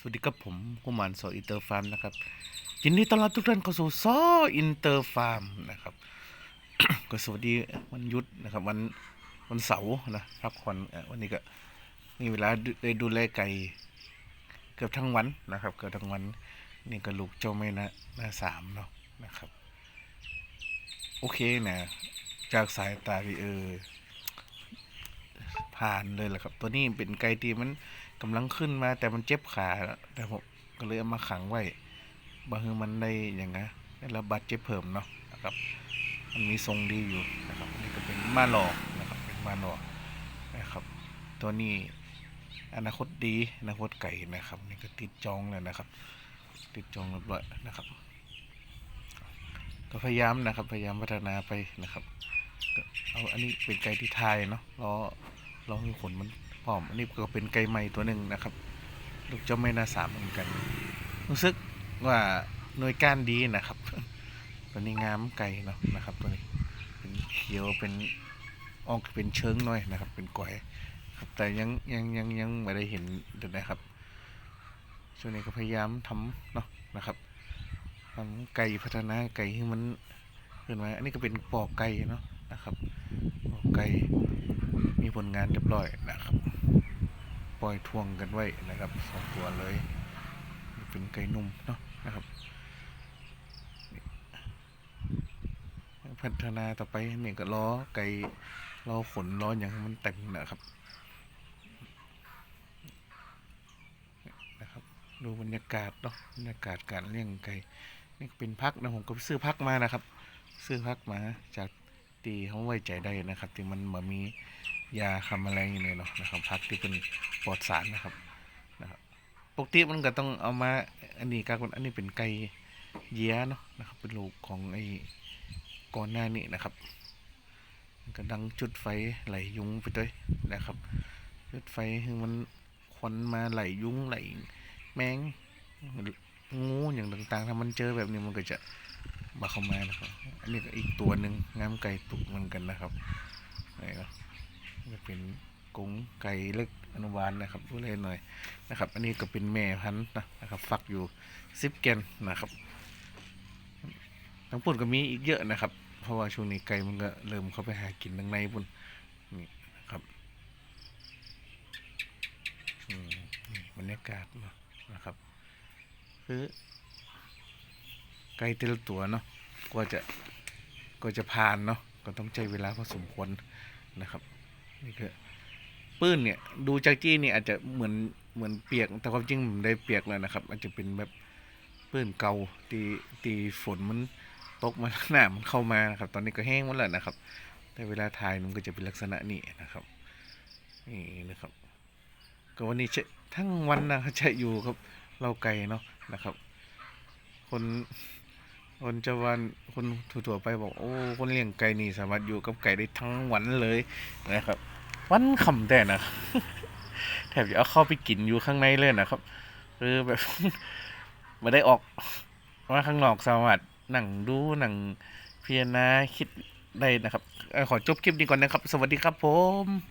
สวัสดีครับผมกุมารโซอินเตอร์ฟาร์มนะครับยินดีต้อนรับทุกท่านเข้าสู่ซออินเตอร์ฟาร์มนะครับ ก็สวัสดีวันยุดนะครับ วันวันเสาร์นะพักผ่อนวันนี้ก็มีเวลาดูได้ดูแลไก่เกือบทั้งวันนะครับ เกือบทั้งวันนี่ก็ลูกเจ้าแม่นะนาสามเนาะนะครับ โอเคนะจากสายตาที่เออ ผ่านเลยแหละครับ ตัวนี้เป็นไก่ที่มันกำลังขึ้นมา แต่มันเจ็บขา แต่ผมก็เลยเอามาขังไว้บางทีมันได้อย่างนะได้รับบาดเจ็บเพิ่มเนาะนะครับ มันมีทรงดีอยู่นะครับนี่ก็เป็นมาหลอกนะครับเป็นมาหลอกนะครับ ตัวนี้อนาคตดีอนาคตไก่นะครับ นี่ก็ติดจองแล้วนะครับ ติดจองเรียบร้อยนะครับ ก็พยายามนะครับ พยายามพัฒนาไปนะครับก็เอาอันนี้เป็นไก่ที่ไทยเนาะรอ รอให้ขนมันพอม อันนี้ก็เป็นไก่ใหม่ตัวหนึ่งนะครับ ลูกเจ้าไม่นาสามเหมือนกัน รู้สึกว่าหน่วยก้านดีนะครับ ตัวนี้งามไก่เนาะนะครับ ตัวนี้เป็นเขียวเป็นออกเป็นเชิงหน่อยนะครับ เป็นก๋อยครับแต่ยังยังยังยังไม่ได้เห็นเดี๋ยวนะครับ ช่วงนี้ก็พยายามทำเนาะนะครับทำไก่พัฒนาไก่ให้มันขึ้นมาอันนี้ก็เป็นปอกไก่เนาะนะครับปอกไก่ ลงานเรียบร้อยนะครับ ปล่อยทวงกันไว้นะครับสองตัวเลย เป็นไก่นุ่มเนาะนะครับ พัฒนาต่อไปนี่ก็ล้อไก่ล้อขนล้ออย่างมันเต็มนะครับนะครับ ดูบรรยากาศเนาะบรรยากาศการเลี้ยงไก่นี่เป็นพักนะผมก็ซื้อพักมานะครับ ซื้อพักมาจากตีเขาไว้ใจได้นะครับ ที่มันมามี ยาคำอะไรอย่างเงี้ยเนาะนะครับพักที่เป็นปลอดสารนะครับนะครับปกติมันก็ต้องเอามาอันนี้กากอันนี้เป็นไก่เยียเนาะนะครับ เป็นลูกของไอ้ก่อนหน้านี้นะครับก็ดังจุดไฟไหลยุงไปด้วยนะครับ จุดไฟให้มันควันมาไหลยุงไหลแมงงูอย่างต่างๆ ถ้ามันเจอแบบนี้มันก็จะมาเข้ามานะครับ อันนี้ก็อีกตัวหนึ่งงามไก่ตุกเหมือนกันนะครับนี่เนะ จะเป็นกรงไก่เล็กอนุบาลนะครับดูเลยหน่อยนะครับ อันนี้ก็เป็นแม่พันธุ์นะครับ ฟักอยู่สิบแกนนะครับ ทั้งปุ่นก็มีอีกเยอะนะครับ เพราะว่าช่วงนี้ไก่มันก็เริ่มเข้าไปหากินทางในปุ่นนี่นะครับนี่บรรยากาศนะครับ คือไก่แต่ละตัวเนาะกว่าจะกว่าจะผ่านเนาะก็ต้องใช้เวลาพอสมควรนะครับ ปื้นเนี่ยดูจากจี้เนี่ยอาจจะเหมือนเหมือนเปียก แต่ความจริงมันได้เปียกแล้วนะครับ อาจจะเป็นแบบปื้นเกาตีตีฝนมันตกมาหน้ามันเข้ามานะครับ ตอนนี้ก็แห้งหมดแล้วนะครับ แต่เวลาถ่ายมันก็จะเป็นลักษณะนี้นะครับนี่นะครับ ก็วันนี้จะทั้งวันนะครับจะอยู่ครับเราไก่เนาะนะครับ คน คนจะวันคนทั่วๆไปบอกโอ้คนเลี้ยงไก่นี่สามารถอยู่กับไก่ได้ทั้งวันเลยนะครับ วันคำแต่นะแถบจะเอาเข้าไปกินอยู่ข้างในเลยนะครับหรือแบบไม่ได้ออกมาข้างนอกสามารถนั่งดูหนั่งพิจารณาคิดได้นะครับขอจบคลิปนี้ก่อนนะครับ สวัสดีครับผม